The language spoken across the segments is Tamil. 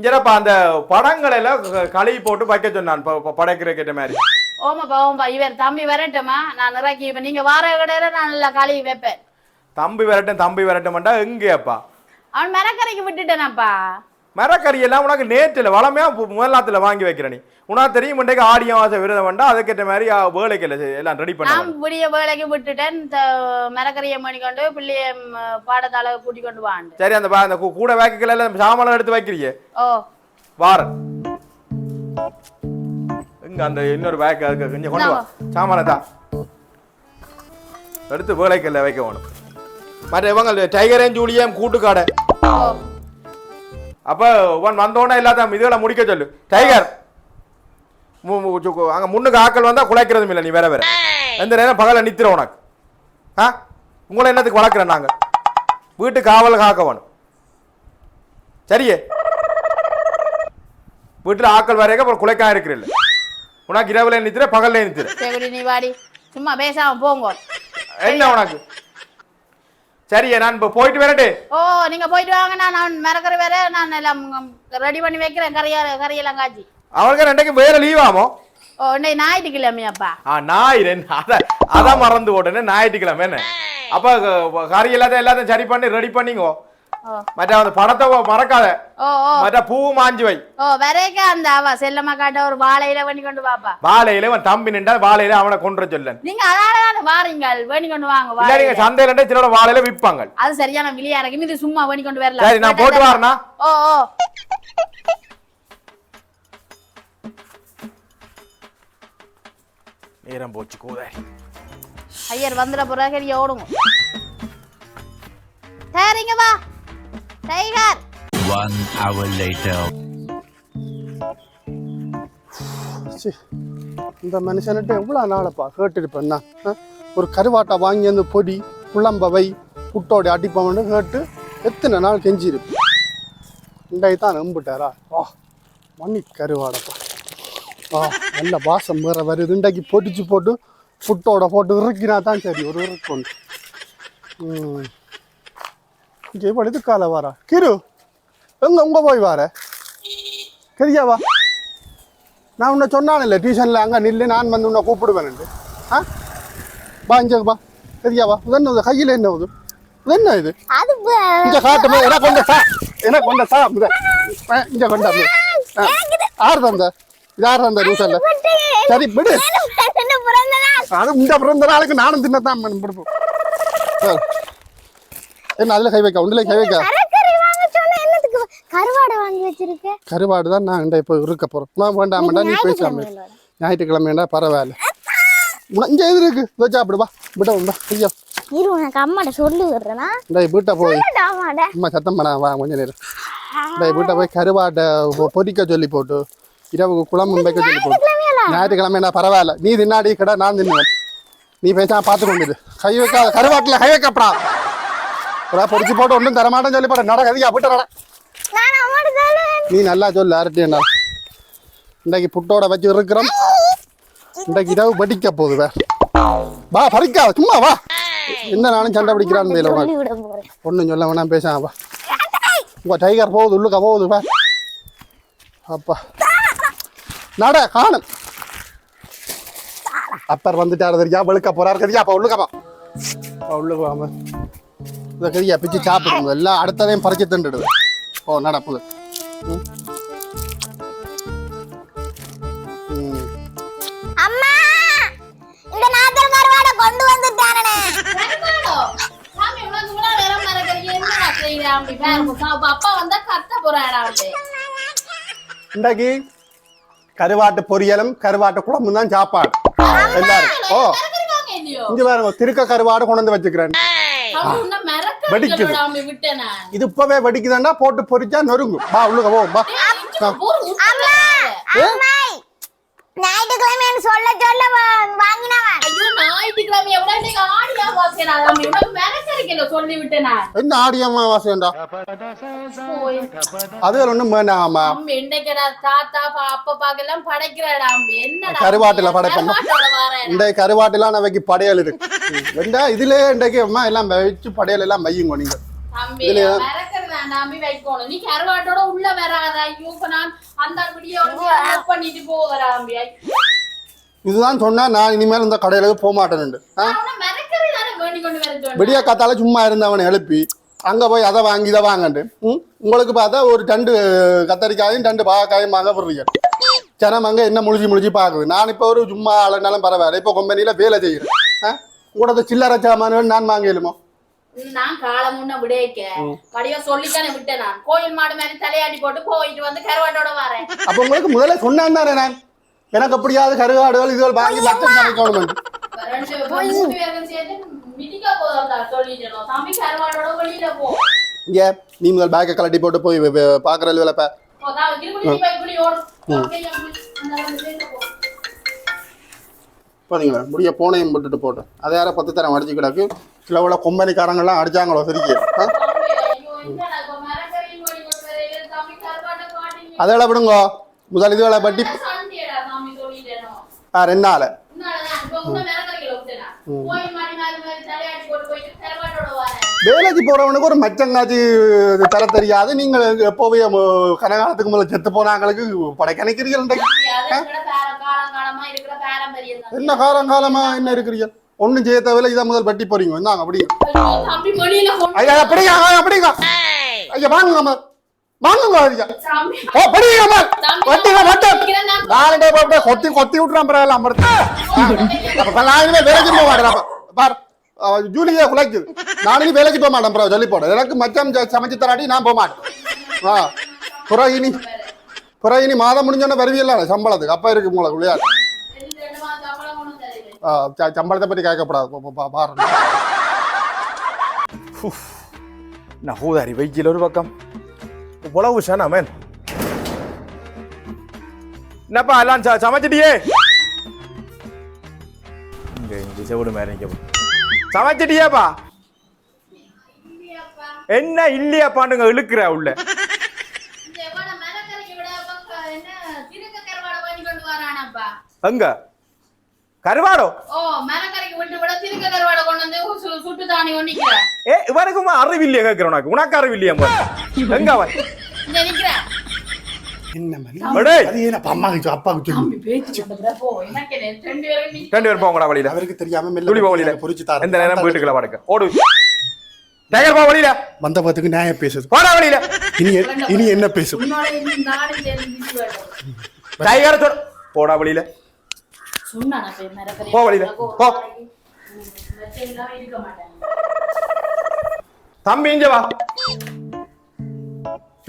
இங்கடப்பா அந்த படங்கள் எல்லாம் க- கழுவி போட்டு வைக்க சொன்னான். படைக்கிற கேட்ட மாதிரி. ஓமாப்பா ஓமாப்பா இவர் தம்பி வரட்டுமா? நான் இறக்கி இப்ப நீங்க வார கடையில நான் நல்லா கழுவி வைப்பேன். தம்பி வரட்டும் தம்பி வரட்டும்டா எங்கேப்பா அவன் மரக்கரைக்கு விட்டுட்டேனாப்பா. மரக்கறி எல்லாம் உனக்கு நேற்றில் வளமையா பு- முதலாத்துல வாங்கி வைக்கிற நீ உனக்கு தெரியும் இன்றைக்கு ஆடியம் வாச விரதம் வேண்டா அதுக்கேற்ற மாதிரி வேலைக்கு எல்லாம் ரெடி பண்ண நான் விடிய வேலைக்கு விட்டுட்டேன். மரக்கறியை மணிக்கொண்டு பிள்ளைய ம், பாடத்தால கூட்டி கொண்டு வாண்டு. சரி அந்த அந்த கூட எல்லாம் சாமான் எடுத்து வைக்கிறீங்க ஓ. வாரன் இங்க அந்த இன்னொரு பேக் அதுக்கு கொஞ்சம் கொண்டு வா. சாமானை தான் எடுத்து வேலைக்கல்ல வைக்க வேணும். மற்ற இவங்க டைகரேன் ஜூலியம் கூட்டுக்காடை அப்ப உன் வந்தோடனே எல்லாத்தையும் இதுகளை முடிக்க சொல்லு. டைகர் அங்க முன்னுக்கு ஆக்கள் வந்தா குலைக்கிறதும் இல்லை நீ வேற வேற. எந்த நேரம் பகல நித்திர உனக்கு. ஆ? உங்களை என்னத்துக்கு வளர்க்குறேன் நாங்க? வீட்டு காவல் காக்க வேணும். சரியே? வீட்டுல ஆக்கள் வரைக்கும் அப்புறம் குலைக்கா இருக்கிறில்ல உனக்கு இரவுல நித்திர பகல்ல நித்திர. சரி நீ வாடி. சும்மா பேசாம போங்க. என்ன உனக்கு? சரியே நான் போயிட்டு வரட்டே. ஓ நீங்க போயிட்டு வாங்க நான் மரக்கறி வேற நான் எல்லாம் ரெடி பண்ணி வைக்கிறேன் கறியா கறியெல்லாம் காய்ச்சி. அவனுக்கு ரெண்டைக்கு வேற லீவாமோ ஓ இன்னைக்கு ஞாயிற்றுக்கிழமையாப்பா ஆ ஞாயிறு அத அதான் மறந்து போட்டேன்னு ஞாயிற்றுக்கிழமை என்ன? அப்ப கறி எல்லாத்தையும் எல்லாத்தையும் சரி பண்ணி ரெடி பண்ணிங்கோ மற்ற அந்த படத்தை மறக்காத. மற்ற பூ மாஞ்சி வை. ஓ வரைக்க அந்த அவ செல்லம்மா காட்ட ஒரு வாழையில பண்ணி கொண்டு வாப்பா. வாழையில அவன் தம்பி நின்றா வாழையில அவனை வர சொல்லன். நீங்க அதால வாரீங்கள். வேணி கொண்டு வாங்க இல்ல நீங்க. சந்தையில இருந்து சிலோட வாழையில விற்பாங்க அது சரியான விளையா இருக்கு. இது சும்மா வேணி கொண்டு வரல சரி நான் போட்டு வரேனா? ஓ ஓ. நேரம் போச்சு கூதாரி ஐயர் வந்துட போறா கறிய ஓடுங்க. சரிங்க வா. One hour later. ச்சீ, இந்த மனுஷன்கிட்ட எவ்வளோ நாளப்பா ஆ? ஒரு கருவாட்டை வாங்கி அந்த பொடி குழம்ப வை புட்டோட அடிப்பவன்னு கேட்டு எத்தனை நாள் கெஞ்சிருப்பேன் இன்றைக்கு தான் நம்பிட்டாரா? வா மணி கருவாடப்பா. வா நல்ல வாசம் வேற வருது. இன்றைக்கு பொடிச்சு போட்டு புட்டோட போட்டு இறுக்கினா தான் சரி ஒரு இறுக்கு ஒன்று இங்கே இப்போ எதுக்கால வாரா. கிரு எங்க உங்க போய் வார? சரியாவா நான் உன்னை சொன்னானில்ல டியூஷனில் அங்கே நில்லு நான் வந்து உன்னை கூப்பிடுவேன்ட்டு ஆ? பா இங்கே பா சரியா வா. இது என்ன கையில் என்ன இது? என்ன இது? அது இங்கே காட்டுமே? எனக்கு கொண்ட சா. எனக்கு கொண்ட சா. இங்க கொண்ட ஆறு தந்த இது ஆறு தந்த டியூஷனில் சரி விடு. அது இந்த பிறந்த நாளுக்கு நானும் தின்னதான் பிடிப்போம். என்ன அதில் கை வைக்க உண்டில் கை வைக்க? கருவாடை வாங்கி வச்சிருக்க? கருவாடு தான் நான் இப்போ இருக்க போகிறோம் நான் வேண்டாம் வேண்டாம் நீ பேசாம இரு. ஞாயிற்றுக்கிழமைண்டா பரவாயில்ல. இங்க எது இருக்கு? இதை சாப்பிடு வா. விட்ட வா ஐயா. இரு உனக்கு அம்மாட்ட சொல்லி விடுறேனா? இந்த வீட்டை போய். அம்மா சத்தம் பண்ண வா கொஞ்ச நேரம். இந்த வீட்டை போய் கருவாட்டை பொ- பொரிக்க சொல்லி போட்டு இரவு குழம்பு வைக்க சொல்லி போட்டு. ஞாயிற்றுக்கிழமைண்டா பரவாயில்ல. நீ தின்னாடி கடை நான் தின்னுவேன். நீ பேசாம பார்த்து கொண்டு. கை வைக்காத கருவாட்டில் கை வைக்கப்படா. ஒரு பொரிச்சு போட்டு ஒன்றும் தரமாட்டேன்னு சொல்லி நான் அம்மாட்ட சொல்லுவேன் நீ நல்லா சொல்லு அரட்டியண்ணா இன்றைக்கு புட்டோட வச்சு இருக்கிறோம் இன்றைக்கு இரவு படிக்க போகுது வே வா பறிக்காத சும்மா வா எந்த நானும் சண்டை பிடிக்கிறான்னு தெரியல உனக்கு ஒன்றும் சொல்ல வேணாம் பேசாம வா உங்க டைகர் போகுது உள்ளுக்க போகுது வா அப்பா நட காணும் அப்பர் வந்துட்டாரு தெரியா வெளுக்க போறாரு தெரியா அப்ப உள்ளுக்கப்பா அப்பா இந்த கறியா பிச்சு சாப்பிடுங்க. எல்லாம் அடுத்ததையும் பறிச்சு திண்டுடுது ஓ நடப்புது இன்றைக்கு கருவாட்டு பொரியலும் கருவாட்டு குழம்பும் தான் சாப்பாடு. எல்லாரும். ஓ. இங்க பாருங்க திருக்க கருவாடு கொண்டு வந்து வச்சுக்கிறேன். வெடிக்குது. இது இப்பவே வெடிக்குதாண்டா போட்டு பொரிச்சா நொறுங்கும். வா உள்ளுக்க போ வா. அம்மா ஞாயிற்றுக்கிழமைன்னு சொல்ல சொல்ல வா- வாங்கினவன் ஐயோ ஞாயிற்றுக்கிழமை எவ்வளவு ஆடியா சொல்லி விட்டேனா என்ன ஆடியம்மா வாசம்டா அது ஒன்றும் வேண்டாமா என்னைக்கடா தாத்தா பா அப்பா பாக்கெல்லாம் படைக்கிறாடா என்னடா கருவாட்டுல படைப்போமா? இந்த கருவாட்டுலாம் நான் படையல் இருக்கு. வெண்டா இதுல இன்றைக்கு அம்மா எல்லாம் வச்சு படையல் எல்லாம் நீங்க. நம்பி வைக்கணும். நீ கருவாட்டோட உள்ள வராத ஐயோ நான் அந்த வீடியோ பண்ணிட்டு போறாம்பி இதுதான் சொன்னா நான் இனிமேல் இந்த கடையில போக மாட்டேன்னு விடிய காத்தால சும்மா இருந்தவனை எழுப்பி அங்க போய் அதை வாங்கி இதை வாங்கண்டு. உங்களுக்கு பார்த்தா ஒரு ரெண்டு கத்தரிக்காயும் ரெண்டு பாகக்காயும் வாங்க போடுறீங்க. ஜனம் அங்க என்ன முழிச்சு முழிச்சு பாக்குது நான் இப்போ ஒரு சும்மா ஆளுனாலும் பரவாயில்ல. இப்போ கம்பெனியில வேலை செய்கிறேன் உங்களோட சில்லறை சாமான்கள் நான் வாங்கலுமோ நான் காலம் முன்ன விடைக்க. படியா சொல்லித்தானே விட்டேன் நான். கோயில் மாடு மாதிரி தலையாடி போட்டு போயிட்டு வந்து கருவாட்டோட வரேன். அப்ப உங்களுக்கு முதல்ல சொன்னான் தானே நான்? எனக்கு எப்படியாவது கருவாடுகள் இதுகள் வாங்கி லட்சம் சமைக்கணும் இங்க நீ முதல் பேக்கை கலட்டி போட்டு போய் பாக்குற வேலை பா ஓ, நான் திருப்பி திருப்பி இப்படி ஓடும் அப்படியே அப்படி அந்த வெளியில போ. பாத்தீங்களா முடிய போனையும் போட்டுட்டு போட்டோம் அதை யாரை பத்து தரம் அடிச்சு கிடக்கு. உள்ள கொம்பனிக்காரங்கெல்லாம் அடிச்சாங்களோ சரிக்கு. அதெல்லாம் விடுங்க. முதல் இதுகளை பட்டி கருவாட்டோட வரேன் வேலைக்கு போறவனுக்கு ஒரு மச்சங்காட்சி தர தெரியாது. நீங்கள் எப்போவே கனகாலத்துக்கு முதல்ல செத்து போனாங்களுக்கு படைக்கணிக்கிறீர்கள் பார- காலங்காலமா. என்ன காலம் காலமா என்ன இருக்கிறீர்கள்? ஒண்ணும் செய்ய தேவையில்ல. இதை முதல் பட்டி போறீங்க. இந்தாங்க அப்படி ஐயோ, தம்பி வெளியில கொண்டு ஐயா அப்படிங்க அப்படிங்க ஐயா வாங்குங்க அமர்த்து அப்ப நான் இனிமே வேலைக்கு போக மாட்டேன். அப்ப. பார் ஜூலியா குலைக்குது நான் இனி வேலைக்கு போக மாட்டேன் ப்ரோ சொல்லி போட. எனக்கு மச்சம் சமைச்சு தராட்டி நான் போக மாட்டேன். ஆ. புறம் இனி மாதம் முடிஞ்சோன்னே வருவியல்ல சம்பளத்துக்கு. அப்ப இருக்கு. ஆ, சம்பளத்தை பற்றி கேட்கப்படாது பாருங்க. நான் ஹூதாரி வெயில் ஒரு பக்கம். இவ்வளவு சனா மேன் என்னப்பா எல்லாம் சமைச்சிட்டியே? இங்க இங்க செவிடு நிக்க போ. சமைச்சிட்டியாப்பா. என்ன இல்லையாப்பாண்டுங்க இழுக்கிற உள்ள. இந்த எவ்வளவு மிரக்கறிக்கு விட பக்கம் என்ன திருக்க கருவாடை. ஏ இவனுக்குமா அறிவில்லையா கேட்கிறேன் உனக்கு. உனக்கு அறிவில்லையா? எங்க அவன்? ரெண்டு பேரும் போங்கடா வழியில. அவருக்கு தெரியாம துளி போ வழியில. மெல்ல பொறிச்சு தார எந்த நேரம் வீட்டுக்குள்ள படுக்க ஓடு. டேகர் போ வழியில. வந்த பத்துக்கு நியாயம் பேசுது போடா வழியில. இனி இனி என்ன பேசும். டைகர் போடா வழியில. போ வழியில, போ. தம்பி இங்க வா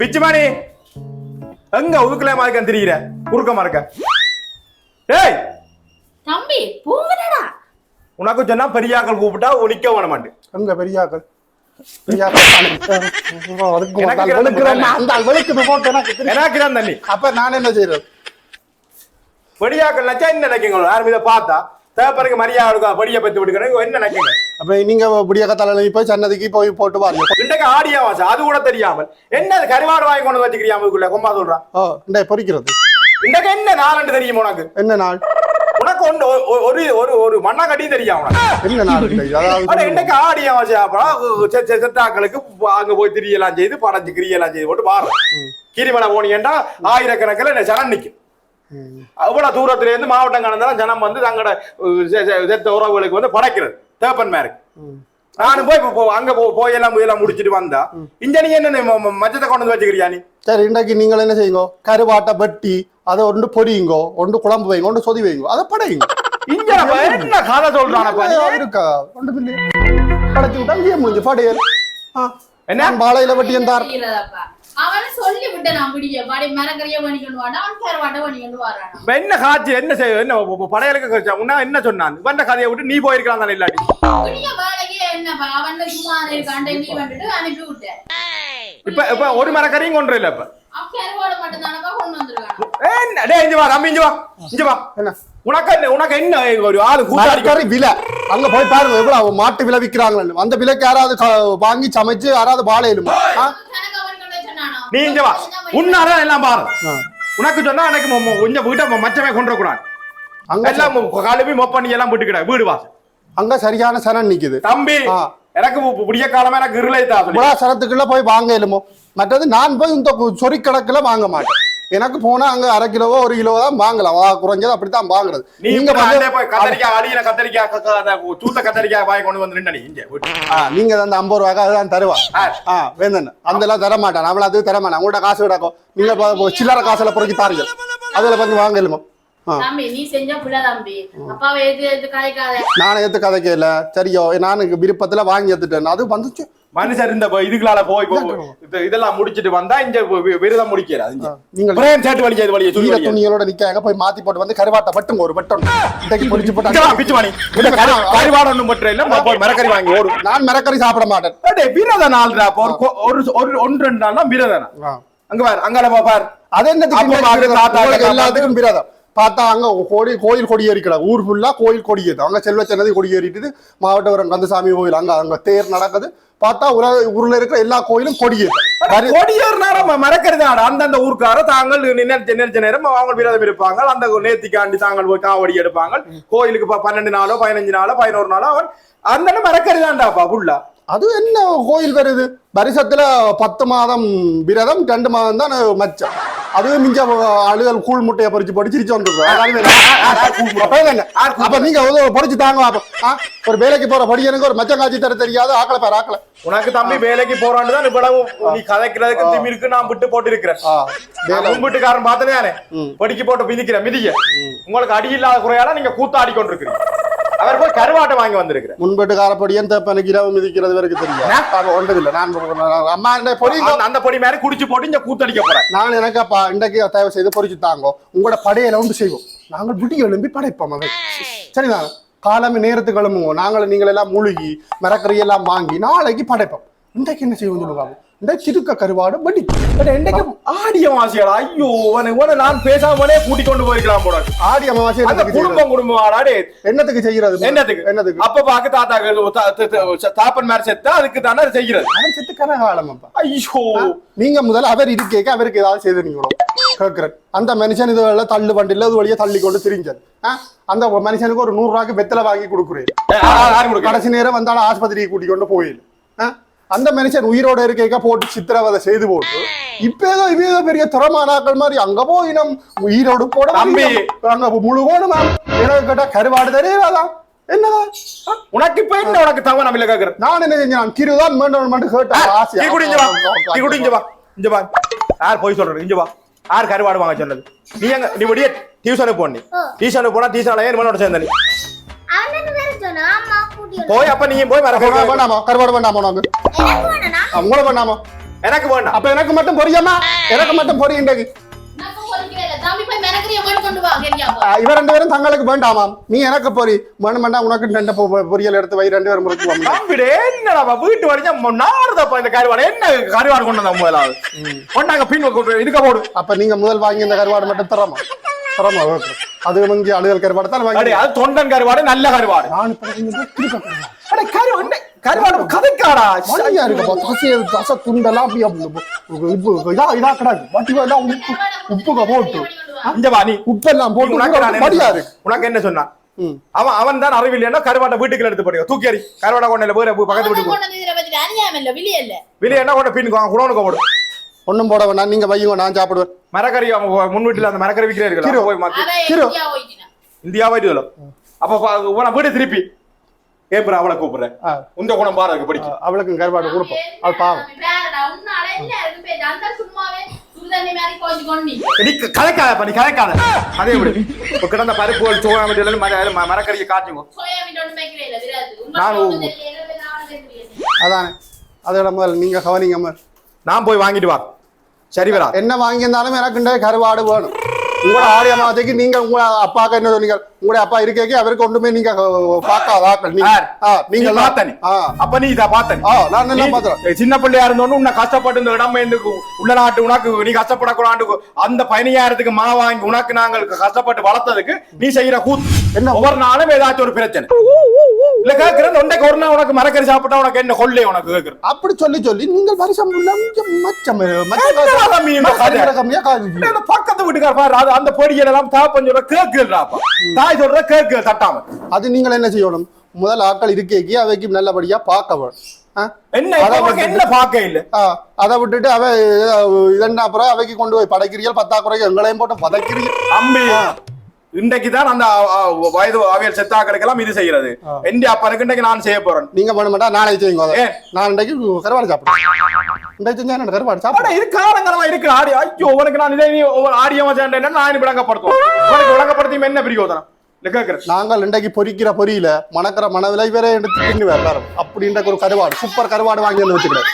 பிச்சுமானி எங்க உதுக்கலாமா இருக்க தெரியுற குறுக்கமா இருக்க டேய் தம்பி போங்கடா உனக்கு சொன்னா பெரியாக்கள் கூப்பிட்டா மாட்டேன் அங்க பெரியாக்கள் எனக்கு தண்ணி அப்ப நான் என்ன செய்யறது பெரியாக்கள் நச்சா என்ன நினைக்குங்க யாரும் இதை பார்த்தா? தேப்பருக்கு மரியாதை இருக்கும் பெரிய பத்தி விடுக்கிறேன். என்ன நினைக்குங்க அப்ப நீங்க விடிய கத்தால போய் சன்னதிக்கு போய் போட்டு வாங்க. இன்றைக்கு ஆடியா வாசா அது கூட தெரியாமல். என்ன கருவாடு வாங்கி கொண்டு வச்சுக்கிறியா அதுக்குள்ள கொம்பா சொல்றான் ஓ இந்த பொறிக்கிறது. இன்றைக்கு என்ன நாளண்டு தெரியுமா உனக்கு? என்ன நாள்? உனக்கு ஒன்று ஒரு ஒரு ஒரு மண்ணா கட்டியும் தெரியும் உனக்கு நாள் இல்லை. ஆனா அதாவது ஆடியா வாசி அப்புறம் செத்தாக்களுக்கு அங்க போய் திரியெல்லாம் செய்து படைஞ்சு கிரியெல்லாம் செய்து போட்டு பாரு கிரிமலை போனீங்கன்னா ஆயிரக்கணக்கில் என்ன ஜனம் நிக்கும். அவ்வளவு தூரத்துல இருந்து மாவட்டம் கடந்தாலும் ஜனம் வந்து தங்களோட செத்த உறவுகளுக்கு வந்து படைக்கிறது. தேப்பன் மேருக்கு. நானும் போய் இப்போ அங்க போய் எல்லாம் போய் எல்லாம் முடிச்சிட்டு வந்தா இங்க நீ என்ன மச்சத்தை கொண்டு வந்து வச்சுக்கிறியா நீ? சரி இன்றைக்கு நீங்கள் என்ன செய்யுங்க? கருவாட்டை வெட்டி அதை ஒன்று பொரியுங்கோ ஒன்று குழம்பு வைங்க ஒன்று சொதி வைங்க அதை படையுங்க. இங்க என்ன கதை சொல்றானப்பா நீ? இருக்கா? ஒன்று பிள்ளை படைச்சு விட்டா இங்கே முடிஞ்சு படையல் ஆ. என்ன? நான் பாலையில வெட்டி இருந்தார். அவனை சொல்லி விட்டேன் நான் விடிய. பாடி மரக்கறிய பண்ணிக்கொண்டு வாடா அவன் கருவாட்டை பண்ணிக்கொண்டு வரானா இப்ப என்ன காட்சி என்ன செய்ய என்ன படையலுக்கு கழிச்சா? உன்ன என்ன சொன்னான்? இவன் கதையை விட்டு நீ போயிருக்கலாம் தானே இல்லாட்டி? விடிய வேலைக்கு என்னப்பா? அவன் சும்மா இருக்கான் நீ வந்துட்டு அனுப்பி விட்டேன் இப்ப இப்ப ஒரு மரக்கறியும் கொண்டு இல்ல இப்ப. மாட்டு விலை. விக்கிறாங்களே அந்த விலைக்கு யாராவது வாங்கி சமைச்சு யாராவது வாழையிலுமா ஆ? கணக்கு பண்ணிக்கொண்டு வச்சானோ நீ இங்க வா. உன்னாலதான் எல்லாம் பாரு. உனக்கு சொன்னா எனக்கு கொஞ்சம் வீட்டை மச்சமே கொண்டு கூடாது அங்க எல்லாம் கழுவி மொப்பண்ணி எல்லாம் விட்டுக்கிட வீடு வா. அங்க சரியான சனம் நிக்குது. தம்பி. எனக்கு பு- விடிய காலமா எனக்கு இருளை தான் சரத்துக்குள்ள போய் வாங்க இயலுமோ மற்றது நான் போய் இந்த சொறி கணக்குல வாங்க மாட்டேன். எனக்கு போனா அங்க அரை கிலோவோ ஒரு கிலோ தான் வாங்கலாம். வா, குறைஞ்சது அப்படித்தான் வாங்குறது. நீங்க வந்து வந்து கத்தரிக்காய் அடியில கத்தரிக்காய் தூத்த கத்தரிக்காய் வாங்கி கொண்டு வந்து நின்ன நீ இங்க வீட்டுக்கு. ஆ, நீங்க அந்த ஐம்பது ரூபாய்க்கு அதுதான் தருவா. ஆ. ஆ வேந்தன். அந்த எல்லாம் தர மாட்டான் அவள அது தர மாட்டான் உங்கள்ட்ட காசு கிடக்கும் நீங்க சில்லறை காசுல பொறுக்கி தாருங்க அதுல கொஞ்சம் வாங்க இயலுமோ ஆ. தம்பி நீ செஞ்ச பிள்ளை தம்பி. அப்பாவை எது எது கதைக்காத. நானே ஏத்து கதைக்க இல்ல சரியோ நான் விருப்பத்துல வாங்கி எடுத்துட்டேன் அது வந்துச்சு. மனுஷர் இந்த இதுகளால போய் இதெல்லாம் முடிச்சிட்டு வந்தா இங்க வி- விரதம். நீங்கள் பிரேம் சேட்டு வலிக்க இது வலிய சொல்லி. துணிகளோட நிக்காங்க போய் மாத்தி போட்டு வந்து கருவாட்டை பட்டும் ஒரு பட்டம் இன்றைக்கு பிச்சு. இந்த கரு- கருவாடு ஒண்ணும் மட்டும் இல்ல, போய் மரக்கறி வாங்கி ஓடு. நான் மிரக்கறி சாப்பிட மாட்டேன் விரத அப்ப ஒரு ஒரு- ஒரு- ஒன்று ரெண்டு நாள் தான் விரதம். ஆ. அங்க பாரு, அங்கால பாரு. அது என்ன. எல்லாத்துக்கும் பிராதம் பார்த்தா அங்க கோடி கோயில் கொடி ஏறிக்கல ஊர் ஃபுல்லா கோயில் கொடி ஏறுது அங்க செல்வச்சன்னதி கொடி ஏறிட்டுது மாவட்டவரம் கந்தசாமி கோயில் அங்க அங்க தேர் நடக்குது. பார்த்தா உல ஊர்ல இருக்கிற எல்லா கோயிலும் கொடி ஏறு கொடியேறு நேரம் ம- மரக்கறி தான். அந்தந்த ஊர்க்கார தாங்கள் நினைச்ச நினைச்ச நேரம் அவங்க விரதம் இருப்பாங்க. அந்த நேர்த்திக்காண்டி தாங்கள் போய் காவடி எடுப்பாங்க. கோயிலுக்கு பன்னெண்டு நாளோ பதினஞ்சு நாளோ பதினோரு நாளோ அவன் அந்த மரக்கறி தான்டாப்பா புல்லா அது என்ன கோயில் வருது பரிசத்துல பத்து மாதம் விரதம் ரெண்டு மாதம் தான் மச்சம் அதுவே மிஞ்ச அழுகல் கூழ் முட்டையை பொறிச்சு பொறிச்சு வந்துருக்கோம் அப்ப நீங்க வந்து பொறிச்சு தாங்க ஒரு வேலைக்கு போற படியனுக்கு ஒரு மச்சம் காட்சி தர தெரியாது ஆக்கல பாரு ஆக்கல உனக்கு தம்பி வேலைக்கு போறான்னு தான் இவ்வளவு நீ கதைக்கிறதுக்கு திமிருக்கு நான் விட்டு போட்டு இருக்கிறேன் வீட்டுக்காரன் பார்த்தனே படிக்க போட்டு மிதிக்கிறேன் மிதிக்க உங்களுக்கு அடி இல்லாத குறையால நீங்க கூத்தாடி கொண்டிருக்கிறீங்க அவர் போய் கருவாட்டை வாங்கி வந்திருக்கிறேன் முன்பட்டு காரப்படியன் தப்பனுக்கு இரவு மிதிக்கிறது வரைக்கும் தெரியும். அப்ப ஒன்றதில்லை நான் அம்மா என்ன பொறி அந்த- பொடி மாதிரி குடிச்சு போட்டு இங்க கூத்தடிக்க போறேன் நான் எனக்கு அப்பா இன்றைக்கு தயவு செய்து பொறிச்சு தாங்கோ. உங்களோட படையில உண்டு செய்வோம். நாங்கள் விடி எழும்பி படைப்போம் அதை. சரிதான் காலமே நேரத்துக்கு கிளம்புவோம். நாங்களும் நீங்கள் எல்லாம் மூழ்கி மரக்கறி எல்லாம் வாங்கி நாளைக்கு படைப்போம். இன்றைக்கு என்ன செய்வோம் சொல்லுங்க இன்றைக்கு சிறுக்க கருவாடு வடி என்னைக்கு ஆடிய வாசியாடா ஐயோ உன நான் பேசாமலே கூட்டி கொண்டு போயிருக்கலாம் போல. ஆடி அமாவாசை அந்த செய்யறது? குடும்பம் குடும்பம் ஆடாடே என்னத்துக்கு செய்யறது? என்னத்துக்கு? என்னத்துக்கு? அப்ப பாக்க தாத்தா தாப்பன் மாதிரி செத்தா அதுக்கு தானே அது செய்கிறது அவன் செத்து கனகாலம் அப்பா. ஐயோ. நீங்க முதல்ல அவர் இருக்கேக்க அவருக்கு ஏதாவது செய்து நீங்களோ? கேட்கிறேன் அந்த மனுஷன் இது தள்ளு வண்டியில் இது வழியா தள்ளி கொண்டு திரிஞ்சது? அந்த மனுஷனுக்கு ஒரு நூறு ரூபாய்க்கு வெத்தலை வாங்கி கொடுக்குறேன்? கடைசி நேரம் வந்தாலும் ஆஸ்பத்திரிக்கு கூட்டி கொண்டு போயிடு? அந்த மனுஷன் உயிரோட இருக்க போட்டு சித்திரவதை செய்து போட்டு இப்ப ஏதோ இவ ஏதோ பெரிய திறமானாக்கள் மாதிரி அங்க போய் நம் உயிரோடு போட. அங்க முழுகோணும் எனக்கு கேட்டா கருவாடு தெரியாதா என்னதான் ஆ? உனக்கு இப்ப என்ன? உனக்கு தவறு நம்ம கேக்குறேன். நான் என்ன செஞ்சேன்? கிருதான் வேண்டும் மட்டும் கேட்டேன் ஆசையா. டீ குடி இங்க வா. குடி இங்க வா. இங்க வா. யார் போய் சொல்றது? இங்க வா. யார் கருவாடு வாங்க சொன்னது? நீ எங்க நீ விடிய டியூஷனுக்கு போன டியூஷனுக்கு போனா டியூஷன்ல ஏன் மனோட சேர்ந்த நீ? போய் அப்ப நீ போய் வர கருவாடு வேண்டாமா கருவாடு வேண்டாமா வேணா உங்களை வேண்டாமா எனக்கு வேண்டாம் அப்ப எனக்கு மட்டும் பொரியாமா எனக்கு மட்டும் பொரி இன்றைக்கு நான் பொறிக்கிறேன் தம்பி போய் மிரக்கறிய போட்டு கொண்டு வா கெரியா ஆ, இவ ரெண்டு பேரும் தங்களுக்கு வேண்டாமாம் நீ எனக்கு பொரி வேணும் வேண்டாம் உனக்கு ரெண்டு பொரியல் எடுத்து வை ரெண்டு பேரும். தம்பிடே என்னடா வீட்டு வரைக்கும் நாடுதப்பா இந்த கருவாடு என்ன கருவாடு கொண்டு வந்தா முதலாவது கொண்டாங்க பின் இதுக்க போடு அப்ப நீங்க முதல் வாங்கி இந்த கருவாடு மட்டும் தரமா தரமா அது வந்து அழுகல் கருவாடு தான் அடே, வாங்கி அது தொண்டன் கருவாடு நல்ல கருவாடு. கதைக்காடா? மணியா இருக்கப்பா தசை தசை துண்டெல்லாம் அப்படியே இதா இதா கிடாது வட்டி எல்லாம் உப்பு உப்புக போட்டு. நீ. உப்பெல்லாம் போட்டு உனக்கு நான் என்ன மடியா? இருக்கு. உனக்கு என்ன சொன்னான்? ம். அவன் அவன் தான் அறிவில்லைன்னா கருவாட்டை வீட்டுக்குள்ள எடுத்து போடுங்க. தூக்கி எறி கருவாடை கொண்டையில போய் பக்கத்து வீட்டுக்கு என்ன கொண்ட பின் குடோனுக்கு போடு. ஒண்ணும் போட வேண்டாம் நீங்க வையுங்க நான் சாப்பிடுவேன். மரக்கறி அவங்க முன் வீட்டுல அந்த மரக்கறி விற்கிறீர்கள் போய் மாத்தி. அவன் கிரு. இந்தியா போயிட்டு அப்ப பா- உன வீடு திருப்பி. ஏப்ரா அவளை கூப்பிடுறேன். ஆ, உந்த குணம் பாரு அதுக்கு பிடிக்கும் அவளுக்கும் கருவாடு கொடுப்போம். அது பாவம். கொண்டு நீ. கதைக்காத அதே விடு. இப்ப கிடந்த பருப்புகள் சோயா மீடியில் மரக்கறியை காட்டுங்க. நான் அதானே. அதோட முதல்ல நீங்க கவனிங்க. நான் போய் வாங்கிட்டு வா. சரி வரா என்ன வாங்கியிருந்தாலும் எனக்கு கருவாடு வேணும். உங்களோட ஆரிய மாதத்துக்கு நீங்க உங்க அப்பாக்கு என்ன சொன்னீங்க? உங்களுடைய அப்பா இருக்கே அவருக்கு ஒன்றுமே நீங்க பார்க்காதாக்கள் நீங்க அப்ப நீ இத பார்த்த நீ. ஆ, நான் பார்த்தேன். சின்ன பிள்ளையா இருந்தோன்னு உன்னை கஷ்டப்பட்டு இந்த இடம் இந்த உள்ள நாட்டு உனக்கு நீ கஷ்டப்படக்கூடாது. அந்த பதினையாயிரத்துக்கு மா வாங்கி உனக்கு நாங்கள் கஷ்டப்பட்டு வளர்த்ததுக்கு நீ செய்யற கூத்து. என்ன? ஒவ்வொரு நாளும் ஏதாச்சும் ஒரு பிரச்சனை. இல்ல கேக்குறேன் ஒன்றைக்கு ஒரு நாள் உனக்கு மரக்கறி சாப்பிட்டா உனக்கு என்ன கொள்ளை உனக்கு கேக்குறேன் அப்படி சொல்லி சொல்லி நீங்கள் வருஷம் பக்கத்து வீட்டுக்கார பாரு அந்த பொடிகள் எல்லாம் தாப்பன் சொல்ற கேக்குறாப்பா தாய் சொல்ற கேக்கு தட்டாம. அது நீங்கள் என்ன செய்யணும்? முதல் ஆட்கள் இருக்கேக்கி அவைக்கு நல்லபடியா பார்க்க வேணும். ஆ? என்ன என்ன பார்க்க இல்ல? அதை விட்டுட்டு அவ இதென்ன அப்புறம் அவைக்கு கொண்டு போய் படைக்கிறீர்கள்? பத்தாக்குறைக்கு எங்களையும் போட்டு பதைக்கிறீர்கள் இன்றைக்கு தான் அந்த வயது அவியல் செத்தாக்களுக்கெல்லாம் இது செய்யறது. எந்த அப்பனுக்கு இன்றைக்கு நான் செய்ய போறேன். நீங்க பண்ண மாட்டா நாளைக்கு செய்யுங்க? நான் இன்றைக்கு கருவாடு சாப்பிடுறேன். இன்றைக்கு செஞ்சா கருவாடு இது இருக்கு ஆடி. ஐயோ உனக்கு நான் இதை நீ ஒவ்வொரு ஆடியமா சேர்ந்தேன் நான் விளங்கப்படுத்துவோம் உனக்கு விளங்கப்படுத்தி என்ன பிரியோதனம்? நாங்கள் இன்றைக்கு பொரிக்கிற பொரியில மணக்கிற மணவிலை வேற எடுத்து தின்னு வேறு அப்படின்ற ஒரு கருவாடு சூப்பர் கருவாடு வாங்கி வந்து வச்சுக்கிறேன்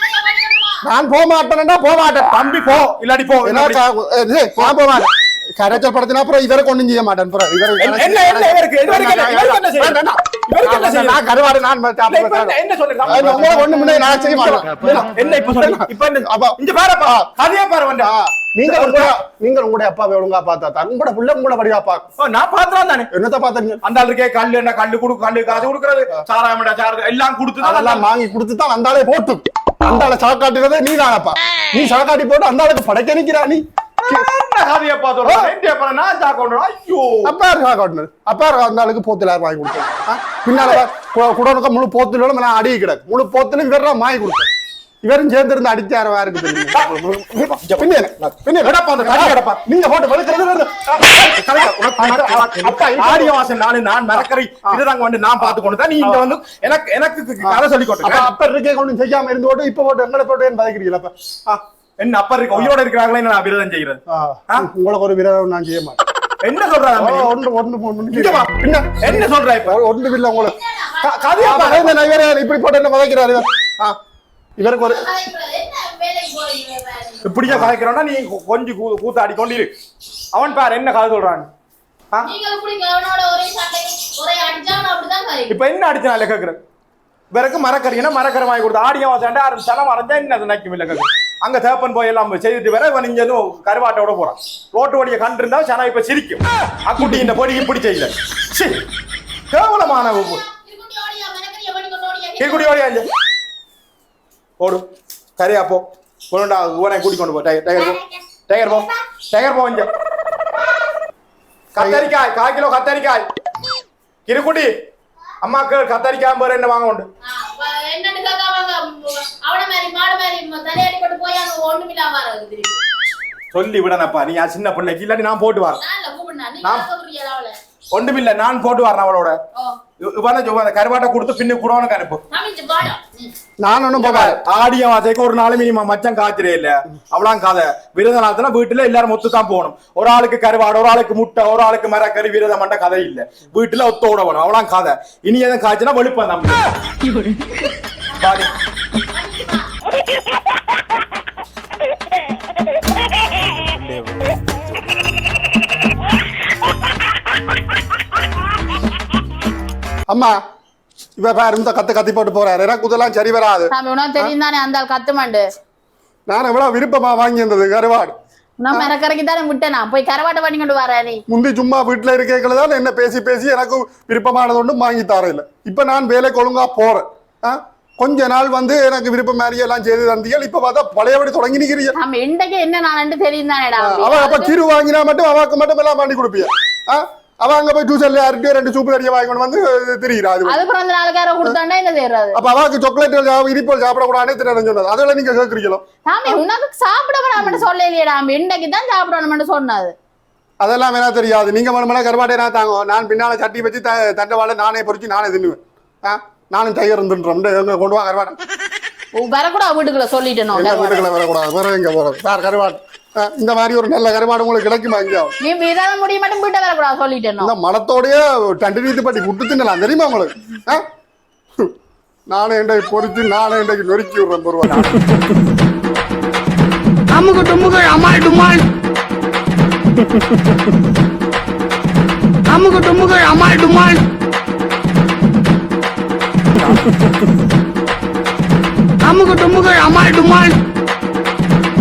நான் போக மாட்டேன்டா போக மாட்டேன். தம்பி போ இல்லாடி போ என்ன போக மாட்டேன். கரைச்சல் படுத்தினா அப்புறம் இவரை கொண்டு செய்ய மாட்டேன் அப்புறம் நீங்கள் உங்க நீங்கள் உங்களுடைய அப்பாவை ஒழுங்கா பார்த்தா தான். உங்களோட பிள்ளை உங்களோட படிவா பார்க்கும் ஓ, நான் பாத்துறான் தானே. என்னத்த பார்த்தீங்க அந்த ஆளுக்கே கல்லு என்ன கல்லு குடு கல்லு காசு கொடுக்கறது. சாராயமடா சாரது எல்லாம் கொடுத்து அதெல்லாம் வாங்கி கொடுத்து தான் அந்த ஆளே போட்டு அந்த ஆளை சாக்காட்டுறதே நீ தானப்பா நீ சாக்காட்டி போட்டு அந்த ஆளுக்கு படைக்க நிக்கிறா நீ. கதையை பார்த்தோம் என்ன அப்புறம் நான் சாக்கணும் ஐயோ. அப்பா இருக்கா காட்டினது அப்பா இருக்கா அந்த ஆளுக்கு போத்துல யார் வாங்கி கொடுத்தேன் ஆ? பின்னால கு- குடனுக்கு முழு போத்துல நான் அடி கிடக்கு. முழு போத்துல இவர் தான் வாங்கி கொடுத்தேன் இவரும் சேர்ந்து இருந்து அடிச்சு யாரும் யாருக்கு தெரியும்? பின்ன என்ன? பின்ன என்ன? கிடப்பா, அந்த தண்ணி கிடப்பா. நீங்க போட்டு வெளுக்கிறது ஆடிய வாசல் நானு நான் மறக்கறி இதுதாங்க வந்து நான் பார்த்து கொண்டு நீ இங்க வந்து எனக்கு எனக்கு கதை சொல்லி அப்ப கொண்டு அப்ப இருக்கே கொண்டு செய்யாம இருந்து போட்டு இப்ப போட்டு எங்களை போட்டு பதைக்கிறீங்களா என்ன அப்பா இருக்கு உயிரோட இருக்கிறாங்களே? நான் விரதம் ஆ? உங்களுக்கு ஒரு விரோதம் நான் செய்ய மாட்டேன். என்ன சொல்றாங்க ஓ, ஒன்று ஒன்று ஒன்று என்ன சொல்ற இப்ப? ஒன்று இல்லை உங்களுக்கு. கதையா அப்ப பாரு. இந்த இவரே இப்படி போட்டு என்ன? ஆ, இவருக்கு ஒரு. இப்படியா கதைக்கிறோம்னா நீ கொஞ்சம் கூ- கூத்தாடி கொண்டு இரு. அவன் பாரு என்ன கதை சொல்றான் ஆ? நீங்க இப்படி அவனோட ஒரே சண்டை ஒரே அடிச்சா அவன் அப்படிதான் கறி இப்ப என்ன அடிச்சு நான் கேக்குறேன் பிறகு மரக்கறினா மரக்கரை வாங்கி கொடுத்து ஆடியம் வாசாண்டா ஆறு சனம் வரைஞ்சா என்ன அது நக்கும் இல்லை கேக்குறேன் அங்க தேப்பன் போய் எல்லாம் செய்துட்டு வர இவன் இங்க கருவாட்டோட போறான். ரோட்டு வழியை கண்டு இருந்தா சனம் இப்ப சிரிக்கும். அக்குட்டி இந்த பொடி இப்படி செய்யல சி, கேவலமான திருக்குட்டி ஓடியா கீழ்குடி ஓடி சரியா போ. கொண்டா உவனை கூட்டி கொண்டு போ. டை- டைகர் போ. டைகர் போ. டைகர் போ இங்க. கத்தரிக்காய் கால் கிலோ கத்தரிக்காய். கிருக்குடி அம்மாக்கு கத்தரிக்காய் பேர் என்ன வாங்க உண்டு ஆ, வ- என்னன்னு கேட்காம அவன மாதிரி தலையாடி போட்டு போய் அங்க ஒண்ணுமில்லாம வர்றது திருப்பி சொல்லி விடனப்பா நீ சின்ன பிள்ளைக்கு இல்லாட்டி நான் போட்டு வரேன். நான் இல்ல கூப்பிடுனா நீ நான்- கேட்க புரியல அவளை? ஒன்றுமில்ல நான் போட்டு வரேன் அவளோட. இவனை கருவாட்டை கொடுத்து பின்னு குடவனுக்கு அனுப்பு. நான் ஒன்றும் போகாது. ஆடிய வாசைக்கு ஒரு நாள் மினிமம் மச்சம் காய்ச்சலே இல்ல. அவ்வளவு கதை. விரத நாளத்துல வீட்டுல எல்லாரும் ஒத்து தான் போகணும். ஒரு ஆளுக்கு கருவாடு ஒரு ஆளுக்கு முட்டை ஒரு ஆளுக்கு மரக்கறி விரதம் மண்ட கதை இல்ல. வீட்டுல ஒத்தோட வேணும் அவ்வளவு கதை. இனி எதுவும் காய்ச்சினா வெளுப்பேன் தம்பி. அம்மா இவ பாரு இந்த கத்து கத்தி போட்டு போறாரு. எனக்கு இதெல்லாம் சரி வராது. சாமி உனக்கு தெரியும் தானே அந்த ஆள் கத்துமாண்டு நான் எவ்வளவு விருப்பமா வாங்கி இருந்தது கருவாடு. நான் மெனக்கரைக்கு தானே விட்டேனா போய் கரவாட்டை பண்ணி கொண்டு வர நீ. முந்தி சும்மா வீட்டுல இருக்கேங்கள தான் என்ன பேசி பேசி எனக்கு விருப்பமானது ஒன்றும் வாங்கி தர இல்லை இப்ப நான் வேலைக்கு ஒழுங்கா போறேன்? கொஞ்ச நாள் வந்து எனக்கு விருப்பம் மாதிரி எல்லாம் செய்து தந்தீங்க இப்ப பார்த்தா பழையபடி தொடங்கி நிக்கிறீங்க. நம்ம இன்றைக்கு என்ன நான் தெரியும் தானேடா அவ அப்ப கிரு வாங்கினா மட்டும் அவக்கு மட்டும் எல்லாம் பண்ணி கொடுப்பியா? ஆ? அவ அங்க போய் டியூஷன்ல யார்கிட்டயோ ரெண்டு சூப்பு தடியை வாங்கி வந்து தெரியுறா அது அது பிறந்த நாளுக்கார கொடுத்தாண்டா என்ன செய்யறது அப்ப அவக்கு சாக்லேட் இனிப்போல் சாப்பிடக்கூடாதுன்னு தெரியாது சொன்னது அதெல்லாம் நீங்க கேட்குறீங்களோ சாமி உனக்கு சாப்பிட வேணாம்னு சொல்லலையேடா இன்றைக்கு தான் சாப்பிடணும்னு சொன்னது அதெல்லாம் வேணா தெரியாது நீங்க மனமெல்லாம் கருவாட்டே நான் தாங்க நான் பின்னால சட்டி வச்சு தண்டவாளை நானே பொறிச்சு நானே தின்னுவேன் நானும் டைகர் இருந்துன்றோம் கொண்டு வா கருவாட்டை வரக்கூடாது வீட்டுக்குள்ள சொல்லிட்டேனோ வீட்டுக்குள்ள வரக்கூடாது வேற எங்க போறது சார் கருவாடு ஆ, இந்த மாதிரி ஒரு நல்ல கருவாடு உங்களுக்கு கிடைக்குமா எங்கேயாவது நீ விரத முடிய மட்டும் வீட்டை வரக்கூடாது சொல்லிட்டேனோ? இந்த மலத்தோடய டண்டு நீத்து பட்டி விட்டு தின்னலாம். தெரியுமா உங்களுக்கு? நானே இன்றைக்கு பொறிச்சு நானே இன்றைக்கு நொறுக்கி விடுறேன் பொருவா. அமுகு டுமுகு அமால் டுமால் அமுகு டுமுகு அமால் டுமால் அமுகு டுமுகு அமால் டுமால்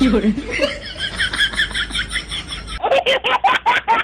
有人。